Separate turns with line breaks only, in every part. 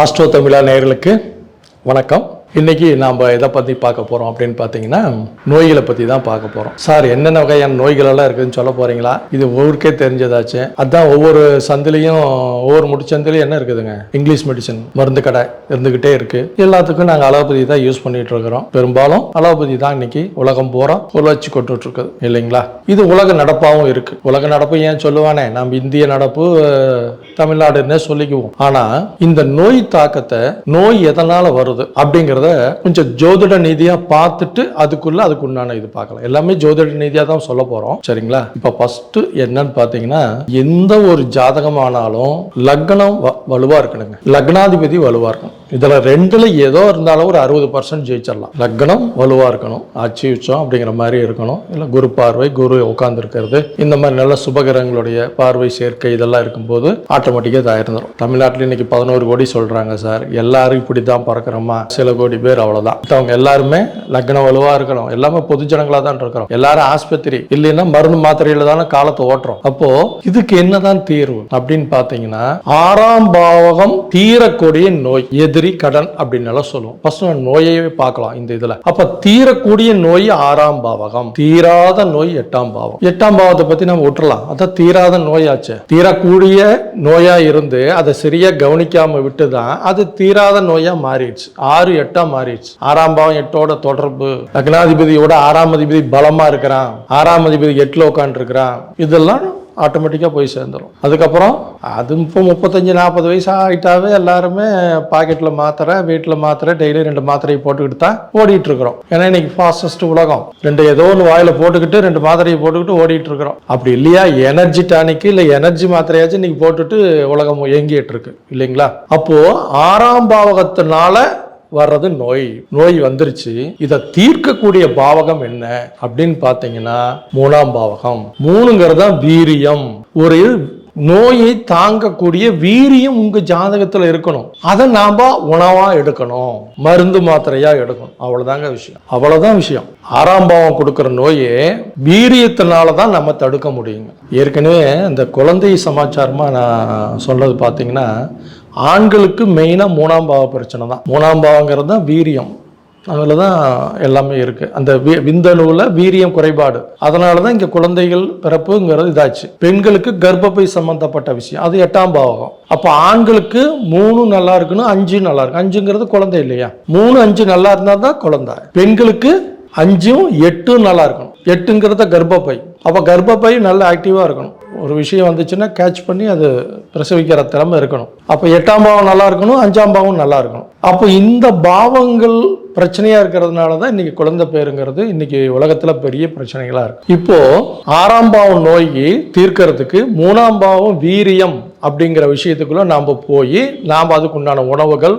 Astro தமிழா நேயர்களுக்கு வணக்கம். இன்னைக்கு நாம் எதை பற்றி பார்க்க போகிறோம் அப்படின்னு பார்த்தீங்கன்னா நோய்களை பற்றி தான் பார்க்க போகிறோம் சார் என்னென்ன வகையான நோய்களெல்லாம் இருக்குதுன்னு சொல்ல போகிறீங்களா இது ஊருக்கே தெரிஞ்சதாச்சு. அதுதான் ஒவ்வொரு சந்திலையும் ஒவ்வொரு முடிச்சந்திலையும் என்ன இருக்குதுங்க? இங்கிலீஷ் மெடிசன் மருந்து கடை இருந்துக்கிட்டே இருக்குது எல்லாத்துக்கும் நாங்கள் அலோபதி தான் யூஸ் பண்ணிகிட்டு இருக்கிறோம். பெரும்பாலும் அலோபதி தான் இன்னைக்கு உலகம் பூரா உழைச்சி கொண்டுட்ருக்குது இல்லைங்களா? இது உலக நடப்பாகவும் இருக்குது உலக நடப்பு ஏன் சொல்லுவானே? நம்ம இந்திய நடப்பு தமிழ்நாடுன்னே சொல்லிக்குவோம். ஆனால் இந்த நோய் தாக்கத்தை நோய் எதனால் வருது அப்படிங்கிறத கொஞ்சம் ஜோதிட நீதியா பார்த்துட்டு அதுக்குள்ள அதுக்கு உண்டான இது பார்க்கலாம். எல்லாமே ஜோதிட நீதியா தான் சொல்ல போறோம். சரிங்களா? இப்ப ஃபர்ஸ்ட் என்னன்னு பாத்தீங்கன்னா எந்த ஒரு ஜாதகமானாலும் லக்னம் வ- வலுவா இருக்கணுங்க. லக்னாதிபதி வலுவா இருக்கணும். இதுல ரெண்டுல ஏதோ இருந்தாலும் ஒரு அறுபது பர்சன்ட் ஜெயிச்சிடலாம். லக்னம் வலுவா இருக்கணும். ஆட்சி உச்சம் அப்படிங்கிற மாதிரி இருக்கணும். இல்ல குரு பார்வை குரு உட்கார்ந்து இருக்கிறது. இந்த மாதிரி நல்ல சுபகிரகங்களுடைய பார்வை சேர்க்கை இதெல்லாம் இருக்கும்போது ஆட்டோமேட்டிக்காக இதாக இருந்துடும் தமிழ்நாட்டில் இன்னைக்கு பதினோரு கோடி சொல்றாங்க சார். எல்லாரும் இப்படி தான் பறக்கிறோமா? சில கோடி பேர் அவ்வளவுதான். அவங்க எல்லாருமே லக்னம் வலுவா இருக்கணும். எல்லாமே பொது ஜனங்களா தான் இருக்கிறோம். எல்லாரும் ஆஸ்பத்திரி இல்லைன்னா மருந்து மாத்திரையில தானே காலத்தை ஓட்டுறோம். அப்போ இதுக்கு என்னதான் தீர்வு அப்படின்னு பாத்தீங்கன்னா ஆறாம் பாவகம் தீரக்கூடிய நோய் எதிரி கடன் அப்படின்னு எல்லாம் சொல்லுவோம். ஃபர்ஸ்ட் நோயையே பார்க்கலாம் இந்த இதுல. அப்ப தீரக்கூடிய நோய் ஆறாம் பாவகம். தீராத நோய் எட்டாம் பாவம். எட்டாம் பாவத்தை பத்தி நம்ம விட்டுறலாம் அதான் தீராத நோயாச்சு. தீரக்கூடிய நோயா இருந்து அதை சரியா கவனிக்காம விட்டுதான் அது தீராத நோயா மாறிடுச்சு. ஆறு எட்டு மாறிடுச்சு. ஆறாம் பாவம் எட்டோட தொடர்பு. லக்னாதிபதியோட ஆறாம் அதிபதி பலமா இருக்கிறான். ஆறாம் அதிபதி எட்டுல உட்காந்து இருக்கிறான் இதெல்லாம் ஆட்டோமேட்டிக்காக போய் சேர்ந்துடும் அதுக்கப்புறம் அது இப்போ முப்பத்தஞ்சு நாற்பது வயசு ஆகிட்டாவே எல்லாருமே பாக்கெட்டில் மாத்திரை வீட்டில் மாத்திரை டெய்லி ரெண்டு மாத்திரையை போட்டுக்கிட்டு தான் ஓடிட்டு இருக்கிறோம் ஏன்னா இன்னைக்கு ஃபாஸ்டஸ்ட் உலகம். ரெண்டு ஏதோ ஒன்று வாயில போட்டுக்கிட்டு ரெண்டு மாத்திரையை போட்டுக்கிட்டு ஓடிட்டு இருக்கிறோம் அப்படி இல்லையா? எனர்ஜி டானிக்கு இல்லை எனர்ஜி மாத்திரையாச்சும் இன்னைக்கு போட்டுட்டு உலகம் இயங்கிட்டு இருக்கு இல்லைங்களா? அப்போ ஆறாம் பாவகத்தினால வர்றது நோய் நோய் வந்துருச்சு. இதை தீர்க்கக்கூடிய பாவகம் என்ன அப்படின்னு பார்த்தீங்கன்னா மூணாம் பாவகம். மூணுங்கிறது தான் வீரியம். ஒரு நோயை தாங்கக்கூடிய வீரியம் உங்க ஜாதகத்துல இருக்கணும். அதை நாம உணவா எடுக்கணும். மருந்து மாத்திரையா எடுக்கணும். அவ்வளவுதாங்க விஷயம். அவ்வளவுதான் விஷயம். ஆறாம் பாவம் கொடுக்கிற நோயே வீரியத்தினால தான் நம்ம தடுக்க முடியுங்க. ஏற்கனவே இந்த குழந்தை சமாச்சாரமா நான் சொன்னது பார்த்தீங்கன்னா ஆண்களுக்கு மெயினாக மூணாம் பாவ பிரச்சனை தான். மூணாம் பாவங்கிறது தான் வீரியம். அதில் தான் எல்லாமே இருக்குது அந்த வி- விந்தணுவில் வீரியம் குறைபாடு. அதனால தான் இங்கே குழந்தைகள் பிறப்புங்கிறது இதாச்சு. பெண்களுக்கு கர்ப்பப்பை சம்மந்தப்பட்ட விஷயம். அது எட்டாம் பாவகம். அப்போ ஆண்களுக்கு மூணு நல்லா இருக்கணும் அஞ்சு நல்லா இருக்கு. அஞ்சுங்கிறது குழந்தை இல்லையா? மூணு அஞ்சு நல்லா இருந்தால் தான் குழந்தை. பெண்களுக்கு அஞ்சும் எட்டும் நல்லா இருக்கணும். எட்டுங்கிறத கர்ப்பப்பை. அப்போ கர்ப்பப்பை நல்ல ஆக்டிவாக இருக்கணும். ஒரு விஷயம் வந்துச்சுன்னா கேட்ச் பண்ணி அது பிரசவிக்கிற திறமை இருக்கணும். அப்போ எட்டாம் பாவம் நல்லா இருக்கணும் அஞ்சாம் பாவம் நல்லா இருக்கணும். அப்போ இந்த பாவங்கள் பிரச்சனையா இருக்கிறதுனால தான் இன்னைக்கு குழந்தை பேருங்கிறது இன்னைக்கு உலகத்தில் பெரிய பிரச்சனைகளாக இருக்கு. இப்போ ஆறாம் பாவம் நோய் தீர்க்கறதுக்கு மூணாம் பாவம் வீரியம் அப்படிங்கிற விஷயத்துக்குள்ள நாம் போய் நாம் அதுக்குண்டான உணவுகள்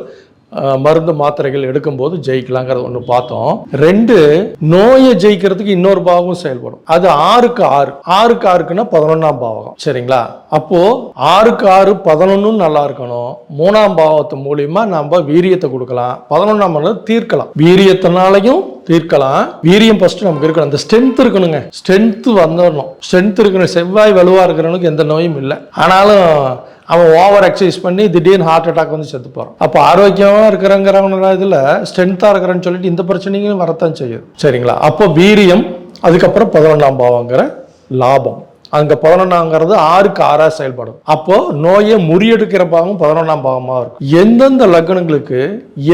மருந்து மாத்திரைகள் எடுக்கும்போது ஜெயிக்கலாங்கிறத ஒன்று பார்த்தோம். ரெண்டு நோயை ஜெயிக்கிறதுக்கு இன்னொரு பாவம் செயல்படும். அது ஆறுக்கு ஆறு. ஆறுக்கு ஆறுக்குன்னா பதினொன்றாம் பாவகம். சரிங்களா? அப்போ ஆறுக்கு ஆறு பதினொன்னும் நல்லா இருக்கணும். மூணாம் பாவத்து மூலியமா நம்ம வீரியத்தை கொடுக்கலாம். பதினொன்றாம் பாவம் தீர்க்கலாம். வீரியத்தினாலையும் தீர்க்கலாம். வீரியம் ஃபர்ஸ்ட் நமக்கு இருக்கணும். அந்த ஸ்ட்ரென்த் இருக்கணுங்க. ஸ்ட்ரென்த் வந்துடணும் ஸ்ட்ரென்த் இருக்கணும். செவ்வாய் வலுவா இருக்கிறவனுக்கு எந்த நோயும் இல்லை. ஆனாலும் அவன் ஓவர் எக்ஸசைஸ் பண்ணி திடீர்னு ஹார்ட் அட்டாக் வந்து செத்து போகிறான் அப்போ ஆரோக்கியமாக இருக்கிறங்கிறவங்க இதில் ஸ்ட்ரென்த்தாக இருக்கிறேன்னு சொல்லிட்டு இந்த பிரச்சனைகளும் வரத்தான் செய்யும். சரிங்களா? அப்போ வீரியம் அதுக்கப்புறம் பதினொன்றாம் பாவங்கிற லாபம். அங்க பதினொன்னாங்கிறது ஆறுக்கு ஆறா செயல்படும். அப்போ நோயை முறியெடுக்கிற பாகம் பதினொன்னாம் பாகமாக இருக்கும். எந்தெந்த லக்னங்களுக்கு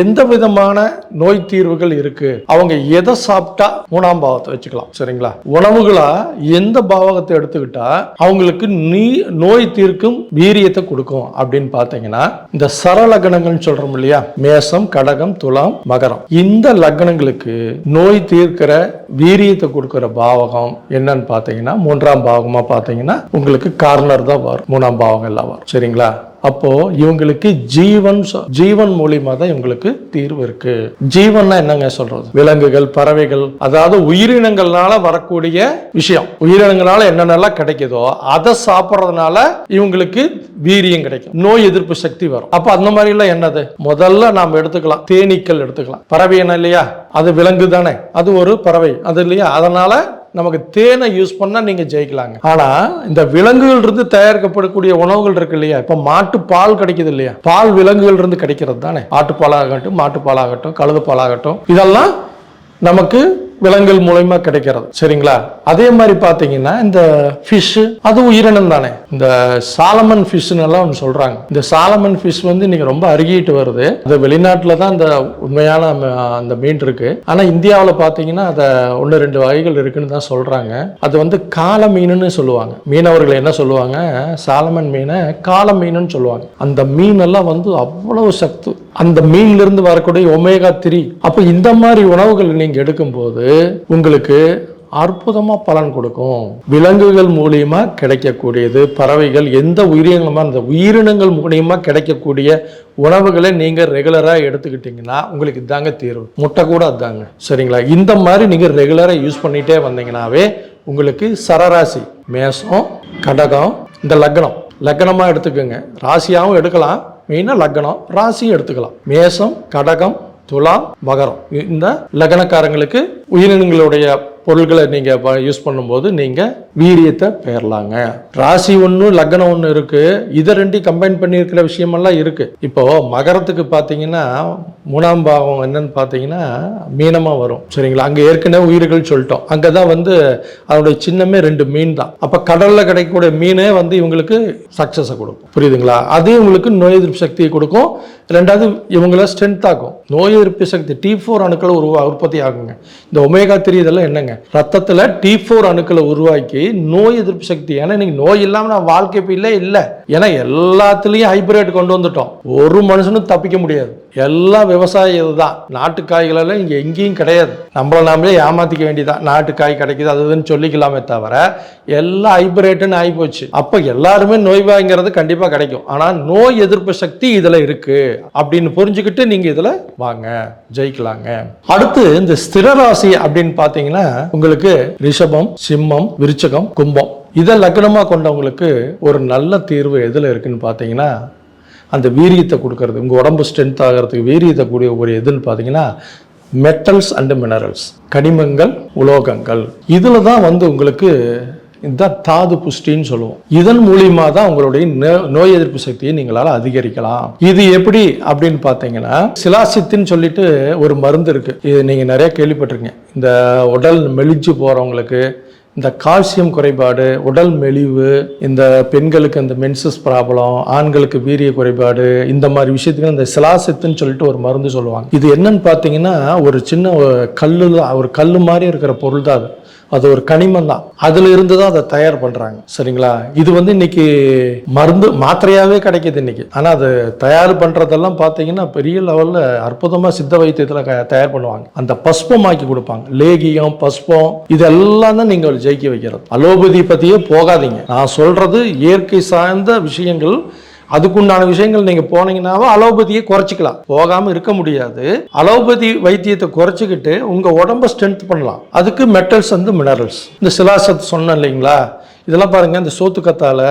எந்த விதமான நோய் தீர்வுகள் இருக்கு? அவங்க எதை சாப்பிட்டா மூணாம் பாவத்தை வச்சுக்கலாம். சரிங்களா? உணவுகளா எந்த பாவகத்தை எடுத்துக்கிட்டா அவங்களுக்கு நீ நோய் தீர்க்கும் வீரியத்தை கொடுக்கும் அப்படின்னு பார்த்தீங்கன்னா இந்த சரலக்னங்கள்னு சொல்றோம் இல்லையா? மேசம் கடகம் துலாம் மகரம். இந்த லக்னங்களுக்கு நோய் தீர்க்கிற வீரியத்தை கொடுக்கிற பாவகம் என்னன்னு பார்த்தீங்கன்னா மூன்றாம் பாவமாக பார்த்தீங்கன்னா உங்களுக்கு கார்னர் தான் வரும். மூணாம் பாவங்கள்லாம் எல்லாம் வரும். சரிங்களா? அப்போ இவங்களுக்கு ஜீவன் ஜீவன் மூலியமா தான் இவங்களுக்கு தீர்வு இருக்கு. ஜீவன்னா என்னங்க சொல்றது? விலங்குகள் பறவைகள் அதாவது உயிரினங்கள்னால வரக்கூடிய விஷயம். உயிரினங்களால என்னென்னலாம் கிடைக்குதோ அதை சாப்பிட்றதுனால இவங்களுக்கு வீரியம் கிடைக்கும். நோய் எதிர்ப்பு சக்தி வரும். அப்ப அந்த மாதிரி எல்லாம் என்னது? முதல்ல நாம் எடுத்துக்கலாம். தேனீக்கள் எடுத்துக்கலாம். பறவை என்ன இல்லையா? அது விலங்கு தானே அது ஒரு பறவை. அது இல்லையா? அதனால நமக்கு தேனை யூஸ் பண்ணால் நீங்கள் ஜெயிக்கலாங்க. ஆனால் இந்த விலங்குகள் இருந்து தயாரிக்கப்படக்கூடிய உணவுகள் இருக்கு இல்லையா? இப்போ மாட்டு பால் கிடைக்குது இல்லையா? பால் விலங்குகள் இருந்து கிடைக்கிறது தானே? ஆட்டுப்பாலாகட்டும் மாட்டுப்பாலாகட்டும் கழுது பாலாகட்டும் இதெல்லாம் நமக்கு விலங்குகள் மூலயமா கிடைக்கிறது. சரிங்களா? அதே மாதிரி பார்த்தீங்கன்னா இந்த ஃபிஷ் அது உயிரினம் தானே. இந்த சாலமன் ஃபிஷ்னு எல்லாம் ஒன்று சொல்றாங்க. இந்த சாலமன் ஃபிஷ் வந்து இன்னைக்கு ரொம்ப அருகிட்டு வருது. அது வெளிநாட்டில் தான் இந்த உண்மையான அந்த மீன் இருக்கு. ஆனால் இந்தியாவில் பார்த்தீங்கன்னா அதை ஒன்று ரெண்டு வகைகள் இருக்குன்னு தான் சொல்றாங்க. அது வந்து கால மீனுன்னு சொல்லுவாங்க. மீனவர்கள் என்ன சொல்லுவாங்க? சாலமன் மீனை கால மீனுன்னு சொல்லுவாங்க. அந்த மீனெல்லாம் வந்து அவ்வளவு சத்து. அந்த மீன்ல இருந்து வரக்கூடிய ஒமேகா த்ரீ அப்போ இந்த மாதிரி உணவுகள் நீங்க எடுக்கும்போது உங்களுக்கு அற்புதமா பலன் கொடுக்கும். விலங்குகள் மூலியமா கிடைக்கக்கூடியது பறவைகள் எந்த உயிரினங்களுமா அந்த உயிரினங்கள் மூலியமா கிடைக்கக்கூடிய உணவுகளை நீங்க ரெகுலரா எடுத்துக்கிட்டீங்கன்னா உங்களுக்கு இதாங்க தீர்வு. முட்டை கூட அதாங்க. சரிங்களா? இந்த மாதிரி நீங்க ரெகுலரா யூஸ் பண்ணிட்டே வந்தீங்கன்னாவே உங்களுக்கு சரராசி மேசம் கடகம் இந்த லக்னம். லக்னமா எடுத்துக்கோங்க. ராசியாகவும் எடுக்கலாம். மெயினாக லக்னம். ராசியும் எடுத்துக்கலாம். மேசம் கடகம் துலாம் மகரம். இந்த லக்னக்காரங்களுக்கு உயிரினங்களுடைய பொருள்களை நீங்கள் யூஸ் பண்ணும்போது நீங்கள் வீரியத்தை பெயர்லாங்க ராசி ஒன்று லக்னம் ஒன்று இருக்குது இதை ரெண்டையும் கம்பைன் பண்ணியிருக்கிற விஷயமெல்லாம் இருக்குது இப்போது மகரத்துக்கு பார்த்தீங்கன்னா மூணாம் பாவம் என்னன்னு பார்த்தீங்கன்னா மீனமாக வரும். சரிங்களா? அங்கே ஏற்கனவே உயிர்கள் சொல்லிட்டோம். அங்கே தான் வந்து அதனுடைய சின்னமே ரெண்டு மீன் தான். அப்போ கடலில் கிடைக்கக்கூடிய மீனே வந்து இவங்களுக்கு சக்ஸஸை கொடுக்கும். புரியுதுங்களா? அது இவங்களுக்கு நோய் எதிர்ப்பு சக்தியை கொடுக்கும். ரெண்டாவது இவங்கள ஸ்ட்ரென்த் ஆகும் நோய் எதிர்ப்பு சக்தி டி ஃபோர் அணுக்கள் உருவா உற்பத்தி ஆகுங்க. இந்த ஒமேகா த்ரீ இதெல்லாம் என்னங்க? ரத்தத்தில் டி ஃபோர் அணுக்களை உருவாக்கி நோய் எதிர்ப்பு சக்தி. ஏன்னா இன்னைக்கு நோய் இல்லாமல் நான் வாழ்க்கை இல்லை இல்லை. ஏன்னா எல்லாத்துலேயும் ஹைப்ரேட் கொண்டு வந்துட்டோம். ஒரு மனுஷனும் தப்பிக்க முடியாது. எல்லாம் விவசாயம் இதுதான். நாட்டு காய்களெல்லாம் இங்கே எங்கேயும் கிடையாது. நம்மளை நாமளே ஏமாத்திக்க வேண்டியதான் நாட்டு காய் கிடைக்குது அதுன்னு சொல்லிக்கலாமே தவிர எல்லாம் ஹைப்ரேட்டுன்னு ஆகிப்போச்சு அப்போ எல்லாருமே நோய்வாய்ங்கிறது கண்டிப்பாக கிடைக்கும். ஆனால் நோய் எதிர்ப்பு சக்தி இதில் இருக்குது அப்படின்னு புரிஞ்சுக்கிட்டு நீங்கள் இதில் வாங்க ஜெயிக்கலாங்க. அடுத்து இந்த ஸ்திரராசி அப்படின்னு பார்த்தீங்கன்னா உங்களுக்கு ரிஷபம் சிம்மம் விருச்சகம் கும்பம். இதை லக்னமாக கொண்டவங்களுக்கு ஒரு நல்ல தீர்வு எதில் இருக்குன்னு பார்த்தீங்கன்னா அந்த வீரியத்தை கொடுக்கறது. உங்கள் உடம்பு ஸ்ட்ரென்த் ஆகிறதுக்கு வீரியத்தை கூடிய ஒரு எதுன்னு பார்த்தீங்கன்னா மெட்டல்ஸ் அண்ட் மினரல்ஸ் கனிமங்கள் உலோகங்கள். இதில் தான் வந்து உங்களுக்கு இந்த தாது புஷ்டின்னு சொல்லுவோம். இதன் மூலியமா தான் உங்களுடைய நோய் எதிர்ப்பு சக்தியை நீங்களால அதிகரிக்கலாம். இது எப்படி அப்படின்னு பார்த்தீங்கன்னா சிலாசித்தின்னு சொல்லிட்டு ஒரு மருந்து இருக்கு. இது நீங்க நிறைய கேள்விப்பட்டிருக்கீங்க. இந்த உடல் மெலிஞ்சு போறவங்களுக்கு இந்த கால்சியம் குறைபாடு உடல் மெலிவு இந்த பெண்களுக்கு இந்த மென்சஸ் ப்ராப்ளம் ஆண்களுக்கு வீரிய குறைபாடு இந்த மாதிரி விஷயத்துக்கு இந்த சிலாசித்துன்னு சொல்லிட்டு ஒரு மருந்து சொல்லுவாங்க. இது என்னன்னு பார்த்தீங்கன்னா ஒரு சின்ன கல்லு ஒரு கல் மாதிரி இருக்கிற பொருள் தான் அது. அது ஒரு கனிமம் தான். அதுல இருந்து தான் அதை தயார் பண்றாங்க. சரிங்களா? இது வந்து இன்னைக்கு மருந்து மாத்திரையாவே கிடைக்குது இன்னைக்கு. ஆனா அது தயார் பண்றதெல்லாம் பார்த்தீங்கன்னா பெரிய லெவல்ல அற்புதமா சித்த வைத்தியத்துல தயார் பண்ணுவாங்க. அந்த பஸ்பம் ஆக்கி கொடுப்பாங்க. லேகியம் பஸ்பம் இதெல்லாம் தான் நீங்கள் ஜெயிக்க வைக்கிறது. அலோபதி பத்தியே போகாதீங்க. நான் சொல்றது இயற்கை சார்ந்த விஷயங்கள் அதுக்குண்டான விஷயங்கள் நீங்க போனீங்கன்னாவோ அலோபதியை குறைச்சிக்கலாம். போகாம இருக்க முடியாது. அலோபதி வைத்தியத்தை குறைச்சிக்கிட்டு உங்க உடம்ப ஸ்ட்ரென்த் பண்ணலாம். அதுக்கு மெட்டல்ஸ் வந்து மினரல்ஸ் இந்த சிலாசத்து சொன்னேன் இல்லைங்களா? இதெல்லாம் பாருங்க இந்த சோத்துக்கத்தால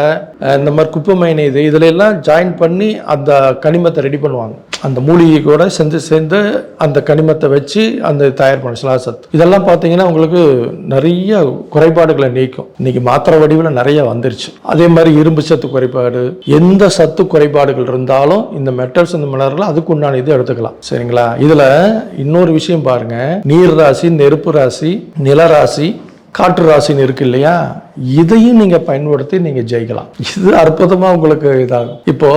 அஹ், இந்த மாதிரி குப்பை மைனை இது இதுல எல்லாம் ஜாயின் பண்ணி அந்த கனிமத்தை ரெடி பண்ணுவாங்க. அந்த மூலிகை கூட சேர்ந்து சேர்ந்து அந்த கனிமத்தை வச்சு அந்த தயார் பண்ண சிலாசத்து இதெல்லாம் பார்த்தீங்கன்னா உங்களுக்கு நிறைய குறைபாடுகளை நீக்கும். இன்னைக்கு மாத்திரை வடிவில் நிறைய வந்துருச்சு. அதே மாதிரி இரும்பு சத்து குறைபாடு எந்த சத்து குறைபாடுகள் இருந்தாலும் இந்த மெட்டல்ஸ் இந்த மினரல் அதுக்கு உண்டான இது எடுத்துக்கலாம். சரிங்களா? இதுல இன்னொரு விஷயம் பாருங்க. நீர் ராசி நெருப்பு ராசி நிலராசி காற்று ராசின்னு இருக்கு இல்லையா? இதையும் நீங்க பயன்படுத்தி நீங்க ஜெயிக்கலாம். இது அற்புதமா உங்களுக்கு இதாகும். இப்போ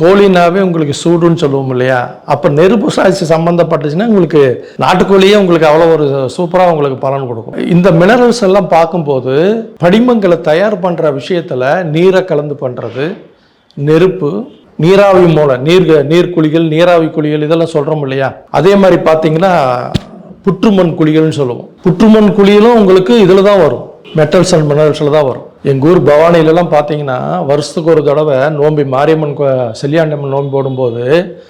கோழினாவே உங்களுக்கு சூடுன்னு சொல்லுவோம் இல்லையா? அப்ப நெருப்பு ராசி சம்பந்தப்பட்டுச்சுன்னா உங்களுக்கு நாட்டுக்கோழியே உங்களுக்கு அவ்வளோ ஒரு சூப்பரா உங்களுக்கு பலன் கொடுக்கும். இந்த மினரல்ஸ் எல்லாம் பார்க்கும்போது படிமங்களை தயார் பண்ற விஷயத்துல நீரை கலந்து பண்றது நெருப்பு நீராவி மூலம் நீர் நீர் குழிகள் நீராவி குழிகள் இதெல்லாம் சொல்றோம் இல்லையா? அதே மாதிரி பார்த்தீங்கன்னா புற்றுமண் குழிகள்னு சொல்லுவோம். புற்றுமண் குழியிலும் உங்களுக்கு இதில் தான் வரும். மெட்டல்ஸ் அண்ட் மினரல்ஸில் தான் வரும். எங்கள் ஊர் பவானிலலாம் பார்த்தீங்கன்னா வருஷத்துக்கு ஒரு தடவை நோம்பி மாரியம்மன் கோ- செல்லியாண்டம்மன் நோம்பி போடும்போது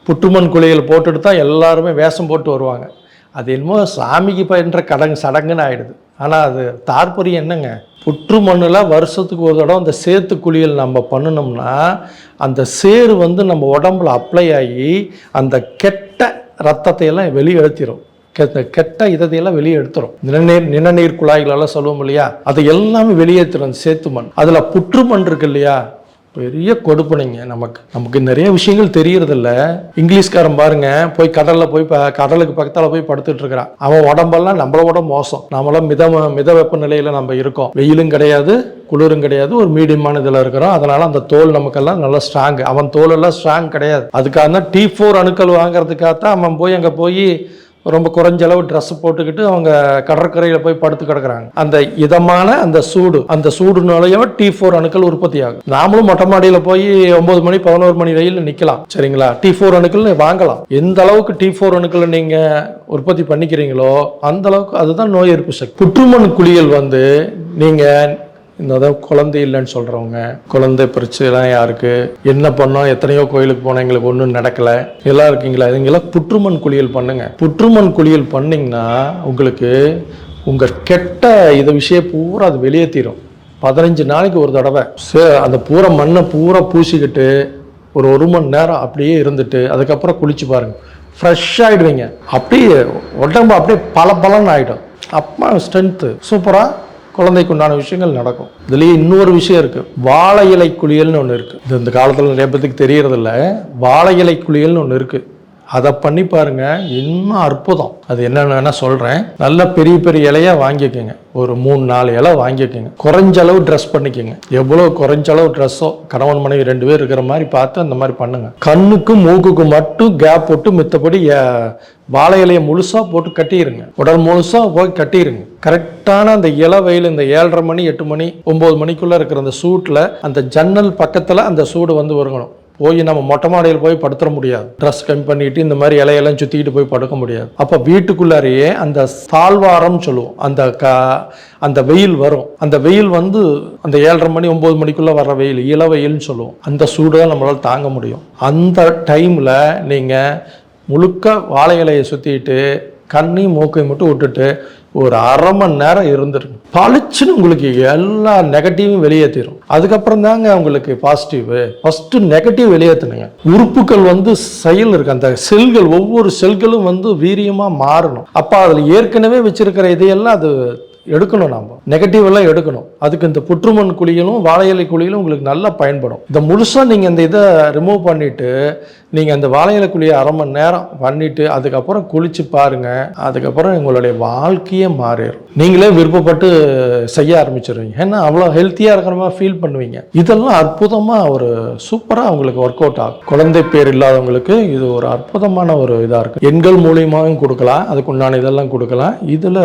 புற்றுமண் குழிகள் போட்டுட்டு தான் எல்லாருமே வேஷம் போட்டு வருவாங்க. அது என்னமோ சாமிக்கு பயின்ற கடங்கு சடங்குன்னு ஆகிடுது ஆனால் அது தாற்பரியம் என்னங்க? புற்று மண்ணில் வருஷத்துக்கு ஒரு தடவை அந்த சேத்து குளியல் நம்ம பண்ணினோம்னா அந்த சேறு வந்து நம்ம உடம்புல அப்ளை ஆகி அந்த கெட்ட ரத்தத்தை எல்லாம் வெளியெடுத்திரும் கெட்ட கெட்ட வெளியே எடுத்துரும். நிணநீர் நிணநீர் குழாய்களெல்லாம் சொல்லுவோம் இல்லையா? அதை எல்லாமே வெளியேற்றுறோம் சேத்து மண். அதில் புற்றுமண் இருக்கு இல்லையா? பெரிய கொடுப்பனைங்க நமக்கு. நமக்கு நிறைய விஷயங்கள் தெரியறதில்ல. இங்கிலீஷ்காரன் பாருங்க போய் கடலில் போய் ப- கடலுக்கு பக்கத்தால் போய் படுத்துட்டு இருக்கிறான். அவன் உடம்பெல்லாம் நம்மளோட மோசம். நம்மளாம் மித மித வெப்பநிலையில் நம்ம இருக்கோம். வெயிலும் கிடையாது குளிரும் கிடையாது ஒரு மீடியமான இதில் இருக்கிறோம். அதனால அந்த தோல் நமக்கெல்லாம் நல்லா ஸ்ட்ராங் அவன் தோல் எல்லாம் ஸ்ட்ராங் கிடையாது. அதுக்காக தான் டி ஃபோர் அணுக்கள் வாங்குறதுக்காக தான் அவன் போய் அங்கே போய் ரொம்ப குறைஞ்ச அளவு ட்ரெஸ் போட்டுக்கிட்டு அவங்க கடற்கரையில் போய் படுத்து கிடக்குறாங்க. அந்த இதமான அந்த சூடு அந்த சூடுனாலேயே டி ஃபோர் அணுக்கள் உற்பத்தி ஆகும் நாமளும் மொட்டை மாடியில் போய் ஒன்பது மணி பதினோரு மணி வெயில் நிற்கலாம் சரிங்களா? டி ஃபோர் அணுக்கள் வாங்கலாம். எந்த அளவுக்கு டி ஃபோர் அணுக்களை நீங்கள் உற்பத்தி பண்ணிக்கிறீங்களோ அந்த அளவுக்கு அதுதான் நோய் எதிர்ப்பு சக்தி. புற்றுமண் குளியல் வந்து நீங்கள் இந்த அதாவது குழந்தை இல்லைன்னு சொல்கிறவங்க குழந்தை பிரச்சனைலாம் யாருக்கு? என்ன பண்ணோம் எத்தனையோ கோயிலுக்கு போனால் எங்களுக்கு ஒன்றும் நடக்கலை. எல்லாம் இருக்கீங்களா? இதுங்கெல்லாம் புற்றுமண் குளியல் பண்ணுங்கள் புற்றுமண் குளியல் பண்ணிங்கன்னா உங்களுக்கு உங்கள் கெட்ட இது விஷயம் பூரா அது வெளியேற்றிடும் பதினஞ்சு நாளைக்கு ஒரு தடவை. சே- அந்த பூரா மண்ணை பூரா பூசிக்கிட்டு ஒரு ஒரு மணி நேரம் அப்படியே இருந்துட்டு அதுக்கப்புறம் குளிச்சு பாருங்கள் ஃப்ரெஷ்ஷாகிடுவீங்க அப்படியே உடம்பு அப்படியே பல ஆகிடும் அப்பா ஸ்ட்ரென்த்து சூப்பராக குழந்தைக்கு உண்டான விஷயங்கள் நடக்கும். இதுலேயே இன்னொரு விஷயம் இருக்குது வாழை இலை குளியல்னு ஒன்று இருக்குது இது இந்த காலத்தில் நிறைய பேத்துக்கு தெரியறதில்ல. வாழை இலை குளியல்னு ஒன்று இருக்குது அதை பண்ணி பாருங்க. இன்னும் அற்புதம். அது என்னென்னு வேணால் சொல்கிறேன் நல்ல பெரிய பெரிய இலையாக வாங்கிக்கோங்க. ஒரு மூணு நாலு இலை வாங்கிக்கோங்க. குறைஞ்ச அளவு ட்ரெஸ் பண்ணிக்கோங்க. எவ்வளோ குறைஞ்ச அளவு ட்ரெஸ்ஸோ கணவன் மனைவி ரெண்டு பேர் இருக்கிற மாதிரி பார்த்து அந்த மாதிரி பண்ணுங்க. கண்ணுக்கும் மூக்குக்கும் மட்டும் கேப் போட்டு மித்தபடி வாழை இலையை முழுசாக போட்டு கட்டிடுங்க உடல் முழுசாக போய் கட்டிடுங்க கரெக்டான அந்த இள வெயில் இந்த ஏழரை மணி எட்டு மணி ஒம்பது மணிக்குள்ளே இருக்கிற அந்த சூட்டில் அந்த ஜன்னல் பக்கத்தில் அந்த சூடு வந்து வருகணும் போய் நம்ம மொட்டை மாடியில் போய் படுத்துற முடியாது. ட்ரெஸ் கம்மி பண்ணிட்டு இந்த மாதிரி இலையெல்லாம் சுற்றிக்கிட்டு போய் படுக்க முடியாது. அப்போ வீட்டுக்குள்ளாரையே அந்த சால்வாரம் சொல்லுவோம். அந்த க அந்த வெயில் வரும். அந்த வெயில் வந்து அந்த ஏழரை மணி ஒம்பது மணிக்குள்ளே வர்ற வெயில் இள வெயில்னு சொல்லுவோம். அந்த சூடு நம்மளால் தாங்க முடியும். அந்த டைமில் நீங்கள் முழுக்க வாழை இலையை சுற்றிட்டு கண்ணையும் மூக்கையும் மட்டும் விட்டுட்டு ஒரு அரை மணி நேரம் இருந்துருங்க பளிச்சுன்னு உங்களுக்கு எல்லா நெகட்டிவும் வெளியேற்றிடும் அதுக்கப்புறம் தாங்க உங்களுக்கு பாசிட்டிவ் ஃபஸ்ட்டு நெகட்டிவ் வெளியேற்றணுங்க உறுப்புகள் வந்து செயல் இருக்கு. அந்த செல்கள் ஒவ்வொரு செல்களும் வந்து வீரியமாக மாறணும். அப்போ அதில் ஏற்கனவே வச்சிருக்கிற இதையெல்லாம் அது எடுக்கணும் நாம. நெகட்டிவ் எல்லாம் எடுக்கணும். அதுக்கு இந்த புற்றுமண் குழியிலும் வாழை இலை குழியிலும் உங்களுக்கு நல்லா பயன்படும். இந்த முழுசாக நீங்கள் இந்த இதை ரிமூவ் பண்ணிட்டு நீங்கள் அந்த வாழை இலை குழியை அரை மணி நேரம் பண்ணிட்டு அதுக்கப்புறம் குளிச்சு பாருங்க. அதுக்கப்புறம் உங்களுடைய வாழ்க்கையே மாறிடும். நீங்களே விருப்பப்பட்டு செய்ய ஆரம்பிச்சிருவீங்க ஏன்னா அவ்வளோ ஹெல்த்தியாக இருக்கிற மாதிரி ஃபீல் பண்ணுவீங்க. இதெல்லாம் அற்புதமாக ஒரு சூப்பராக உங்களுக்கு ஒர்க் அவுட் ஆகும். குழந்தை பேர் இல்லாதவங்களுக்கு இது ஒரு அற்புதமான ஒரு இதாக இருக்குது எண்கள் மூலியமாகவும் கொடுக்கலாம். அதுக்கு உண்டான இதெல்லாம் கொடுக்கலாம். இதில்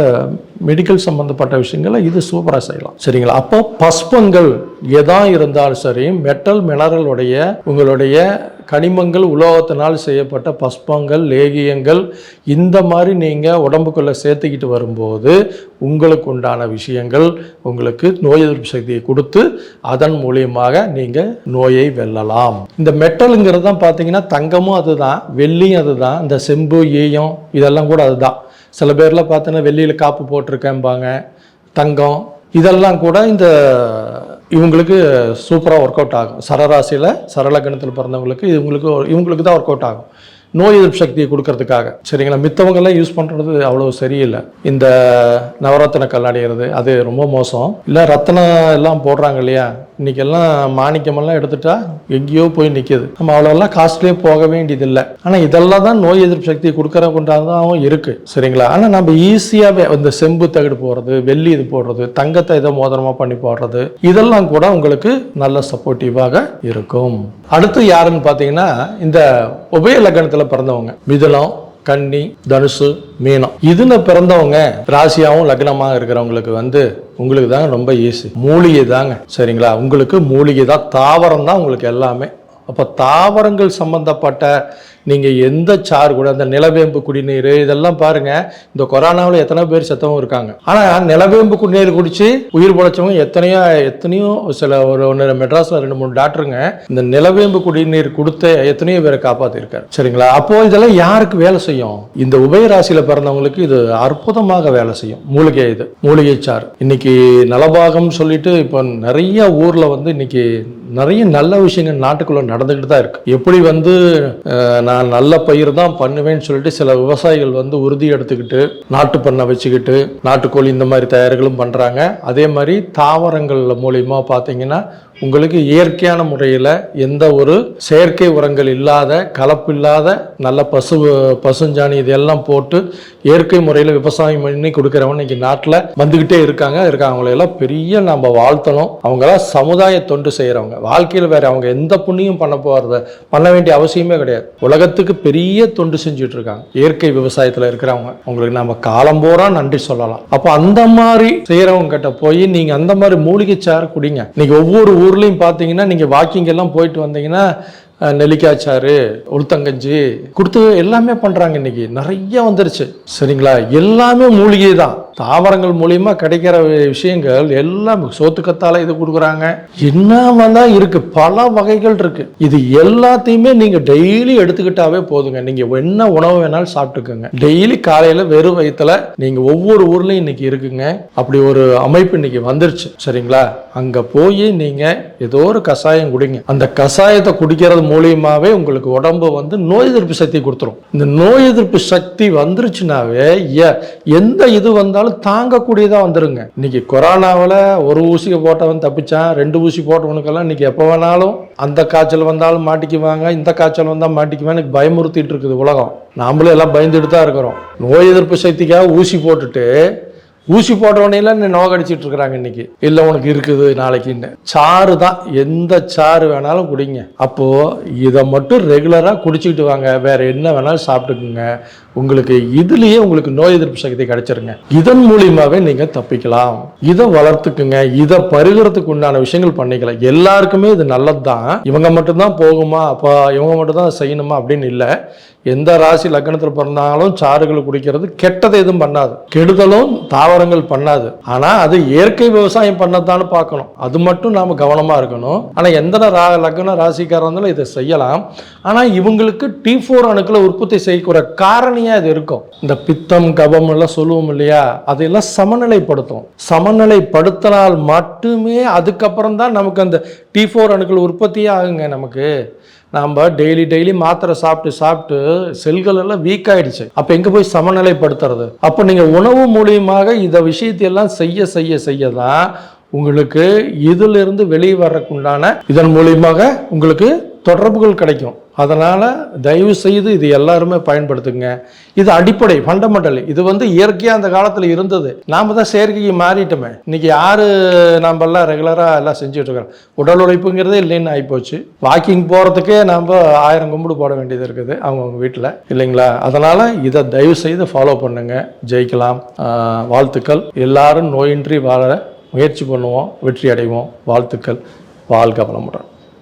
மெடிக்கல் சம்பந்தப்பட்ட விஷயங்களை இது சூப்பராக செய்யலாம். சரிங்களா? அப்போ பஸ்பங்கள் எதா இருந்தாலும் சரி மெட்டல் மினரலுடைய உங்களுடைய கனிமங்கள் உலோகத்தினால் செய்யப்பட்ட பஸ்பங்கள் லேகியங்கள் இந்த மாதிரி நீங்கள் உடம்புக்குள்ளே சேர்த்துக்கிட்டு வரும்போது உங்களுக்கு உண்டான விஷயங்கள் உங்களுக்கு நோய் எதிர்ப்பு சக்தியை கொடுத்து அதன் மூலியமாக நீங்கள் நோயை வெல்லலாம். இந்த மெட்டலுங்கிறது தான் பார்த்தீங்கன்னா தங்கமும் அதுதான் வெள்ளியும் அதுதான் இந்த செம்பு ஈயம் இதெல்லாம் கூட அதுதான். சில பேர்லாம் பார்த்தோன்னா வெள்ளியில் காப்பு போட்டிருக்கேன்பாங்க தங்கம் இதெல்லாம் கூட இந்த இவங்களுக்கு சூப்பராக ஒர்க் அவுட் ஆகும். சரராசியில் சரலக்கணத்தில் பிறந்தவங்களுக்கு இவங்களுக்கு இவங்களுக்கு தான் ஒர்க் அவுட் ஆகும். நோய் எதிர்ப்பு சக்தியை கொடுக்கறதுக்காக. சரிங்களா? மித்தவங்கெல்லாம் யூஸ் பண்ணுறது அவ்வளோ சரியில்லை. இந்த நவரத்தின கல்லாடிகிறது அது ரொம்ப மோசம். இல்லை ரத்தனம் எல்லாம் போடுறாங்க இல்லையா? இன்னைக்கு எல்லாம் மாணிக்கமெல்லாம் எடுத்துட்டா எங்கேயோ போய் நிற்கிது நம்ம அவ்வளோலாம் காஸ்ட்லியே போக வேண்டியதில்லை. ஆனால் இதெல்லாம் தான் நோய் எதிர்ப்பு சக்தி கொடுக்குற கொண்டாதான் இருக்கு. சரிங்களா? ஆனால் நம்ம ஈஸியாகவே இந்த செம்பு தகடு போடுறது வெள்ளி இது போடுறது தங்கத்தை இதை மோதிரமாக பண்ணி போடுறது இதெல்லாம் கூட உங்களுக்கு நல்ல சப்போர்ட்டிவாக இருக்கும். அடுத்து யாருன்னு பார்த்தீங்கன்னா இந்த உபய லக்னத்தில் பிறந்தவங்க. மிதுனம் கன்னி தனுசு மீனம். இதுல பிறந்தவங்க ராசியாவும் லக்னமாக இருக்கிறவங்களுக்கு வந்து உங்களுக்கு தாங்க ரொம்ப ஈஸி. மூலிகை தாங்க. சரிங்களா? உங்களுக்கு மூலிகை தான் தாவரம் தான் உங்களுக்கு எல்லாமே. அப்போ தாவரங்கள் சம்பந்தப்பட்ட நீங்கள் எந்த சாறு கூட அந்த நிலவேம்பு குடிநீர் இதெல்லாம் பாருங்க. இந்த கொரோனாவில் எத்தனை பேர் செத்தவங்க இருக்காங்க. ஆனால் நிலவேம்பு குடிநீர் குடிச்சு உயிர் பொழைச்சவங்க எத்தனையோ எத்தனையோ சில ஒரு ஒன்று மெட்ராஸில் ரெண்டு மூணு டாக்டருங்க இந்த நிலவேம்பு குடிநீர் கொடுத்த எத்தனையோ பேரை காப்பாற்றிருக்காரு சரிங்களா? அப்போ இதெல்லாம் யாருக்கு வேலை செய்யும்? இந்த உபயராசியில் பிறந்தவங்களுக்கு இது அற்புதமாக வேலை செய்யும். மூலிகை இது மூலிகை சாறு இன்னைக்கு நலபாகம் சொல்லிட்டு இப்போ நிறைய ஊரில் வந்து இன்னைக்கு நிறைய நல்ல விஷயங்கள் நாட்டுக்குள்ள நடந்துக்கிட்டு தான் இருக்கு. எப்படி வந்து நான் நல்ல பயிர் தான் பண்ணுவேன்னு சொல்லிட்டு சில விவசாயிகள் வந்து உறுதி எடுத்துக்கிட்டு நாட்டு பண்ணை வச்சுக்கிட்டு நாட்டுக்கோழி இந்த மாதிரி தயாரிகளும் பண்ணுறாங்க அதே மாதிரி தாவரங்கள் மூலியமாக பார்த்தீங்கன்னா உங்களுக்கு இயற்கையான முறையில் எந்த ஒரு செயற்கை உரங்கள் இல்லாத கலப்பில்லாத நல்ல பசு பசுஞ்சாணி இதெல்லாம் போட்டு இயற்கை முறையில் விவசாயம் பண்ணி கொடுக்குறவங்க இன்னைக்கு நாட்டில் வந்துக்கிட்டே இருக்காங்க. இருக்காங்க எல்லாம் பெரிய நம்ம வாழ்த்தணும். அவங்களாம் சமுதாய தொண்டு செய்கிறவங்க வாழ்க்கையில் வேறு அவங்க எந்த புண்ணியம் பண்ண போகிறத பண்ண வேண்டிய அவசியமே கிடையாது. உலகத்துக்கு பெரிய தொண்டு செஞ்சுட்டு இருக்காங்க. இயற்கை விவசாயத்தில் இருக்கிறவங்க. அவங்களுக்கு நம்ம காலம் காலம்போரா நன்றி சொல்லலாம். அப்போ அந்த மாதிரி செய்கிறவங்க கிட்ட போய் நீங்கள் அந்த மாதிரி மூலிகை சாறு குடிங்க. இன்னைக்கு ஒவ்வொரு ஊர் ஊர்லேயும் பார்த்தீங்கன்னா நீங்கள் வாக்கிங் எல்லாம் போயிட்டு வந்தீங்கன்னா நெல்லிக்காய் சாறு உளுத்தங்கஞ்சி கொடுத்து எல்லாமே பண்ணுறாங்க இன்னைக்கு. நிறைய வந்துருச்சு. சரிங்களா? எல்லாமே மூலிகை தான் தாவரங்கள் மூலியமா கிடைக்கிற விஷயங்கள் எல்லாம் சோத்துக்கத்தால இது கொடுக்குறாங்க. என்ன தான் இருக்கு? பல வகைகள் இருக்கு. இது எல்லாத்தையுமே நீங்க டெய்லி எடுத்துக்கிட்டாவே போதுங்க. நீங்க என்ன உணவு வேணாலும் சாப்பிட்டுக்கோங்க. டெய்லி காலையில வெறும் வயித்துல நீங்க ஒவ்வொரு ஊர்லயும் இன்னைக்கு இருக்குங்க. அப்படி ஒரு அமைப்பு இன்னைக்கு வந்துருச்சு. சரிங்களா? அங்க போய் நீங்க ஏதோ ஒரு கஷாயம் குடிங்க. அந்த கஷாயத்தை குடிக்கிறது மூலியமாவே உங்களுக்கு உடம்பு வந்து நோய் எதிர்ப்பு சக்தி கொடுத்துரும். இந்த நோய் எதிர்ப்பு சக்தி வந்துருச்சுனாவே எந்த இது இருந்தாலும் தாங்கக்கூடியதாக வந்துருங்க. இன்னைக்கு கொரோனாவில் ஒரு ஊசியை போட்டவன் தப்பிச்சான் ரெண்டு ஊசி போட்டவனுக்கெல்லாம் இன்னைக்கு எப்போ வேணாலும் அந்த காய்ச்சல் வந்தாலும் மாட்டிக்குவாங்க இந்த காய்ச்சல் வந்தால் மாட்டிக்குவான்னு பயமுறுத்திட்டு இருக்குது உலகம். நாமளும் எல்லாம் பயந்துட்டு தான் இருக்கிறோம். நோய் எதிர்ப்பு சக்திக்காக ஊசி போட்டுட்டு ஊசி போட்டவனையெல்லாம் நோகடிச்சிட்டு இருக்கிறாங்க இன்னைக்கு. இல்லை உனக்கு இருக்குது நாளைக்குன்னு. சாறு தான். எந்த சாறு வேணாலும் குடிங்க. அப்போது இதை மட்டும் ரெகுலராக குடிச்சிக்கிட்டு வாங்க. வேறு என்ன வேணாலும் சாப்பிட்டுக்குங்க. உங்களுக்கு இதுலயே உங்களுக்கு நோய் எதிர்ப்பு சக்தி கிடைச்சிருங்க. இதன் மூலியமாவே நீங்க தப்பிக்கலாம். இதை வளர்த்துக்குங்க. இதை பருகிறதுக்கு உண்டான விஷயங்கள் பண்ணிக்கலாம். எல்லாருக்குமே இது நல்லது தான் இவங்க மட்டும்தான் போகுமா? அப்போ இவங்க மட்டும்தான் செய்யணுமா? அப்படின்னு இல்லை. எந்த ராசி லக்னத்தில் பிறந்தாலும் சாறுகள் குடிக்கிறது கெட்டதை எதுவும் பண்ணாது. கெடுதலும் தாவரங்கள் பண்ணாது. ஆனா அது இயற்கை விவசாயம் பண்ணதான்னு பார்க்கணும். அது மட்டும் நாம கவனமா இருக்கணும். ஆனா எந்த ரா லக்ன ராசிக்காரங்களும் இருந்தாலும் இதை செய்யலாம். ஆனா இவங்களுக்கு டி ஃபோர் அணுக்களை உற்பத்தி செய்யக்கூடிய காரணம் காரணியாக இது இருக்கும். இந்த பித்தம் கபம் எல்லாம் சொல்லுவோம் இல்லையா? அதையெல்லாம் சமநிலைப்படுத்தும் சமநிலைப்படுத்தினால் மட்டுமே அதுக்கப்புறம் தான் நமக்கு அந்த டி ஃபோர் அணுக்கள் உற்பத்தியே ஆகுங்க நமக்கு. நாம் டெய்லி டெய்லி மாத்திரை சாப்பிட்டு சாப்பிட்டு செல்கள் எல்லாம் வீக் ஆயிடுச்சு. அப்போ எங்கே போய் சமநிலைப்படுத்துறது? அப்போ நீங்கள் உணவு மூலியமாக இந்த விஷயத்தையெல்லாம் செய்ய செய்ய செய்ய தான் உங்களுக்கு இதிலிருந்து வெளியே வர்றதுக்குண்டான இதன் மூலியமாக உங்களுக்கு தொடர்புகள் கிடைக்கும். அதனால் தயவு செய்து இது எல்லாருமே பயன்படுத்துங்க. இது அடிப்படை ஃபண்டமெண்டல் இது வந்து இயற்கையாக அந்த காலத்தில் இருந்தது. நாம் தான் செயற்கைக்கு மாறிட்டோமே. இன்றைக்கி யார் நம்மெல்லாம் ரெகுலராக எல்லாம் செஞ்சிட்ருக்கிறோம்? உடல் உழைப்புங்கிறதே இல்லைன்னு ஆகிப்போச்சு வாக்கிங் போகிறதுக்கே நாம் ஆயிரம் கும்பிடு போட வேண்டியது இருக்குது அவங்கவுங்க வீட்டில் இல்லைங்களா? அதனால் இதை தயவு செய்து ஃபாலோ பண்ணுங்க. ஜெயிக்கலாம். வாழ்த்துக்கள். எல்லாரும் நோயின்றி வாழ முயற்சி பண்ணுவோம். வெற்றி அடைவோம். வாழ்த்துக்கள். வாழ்க வளமுடன்.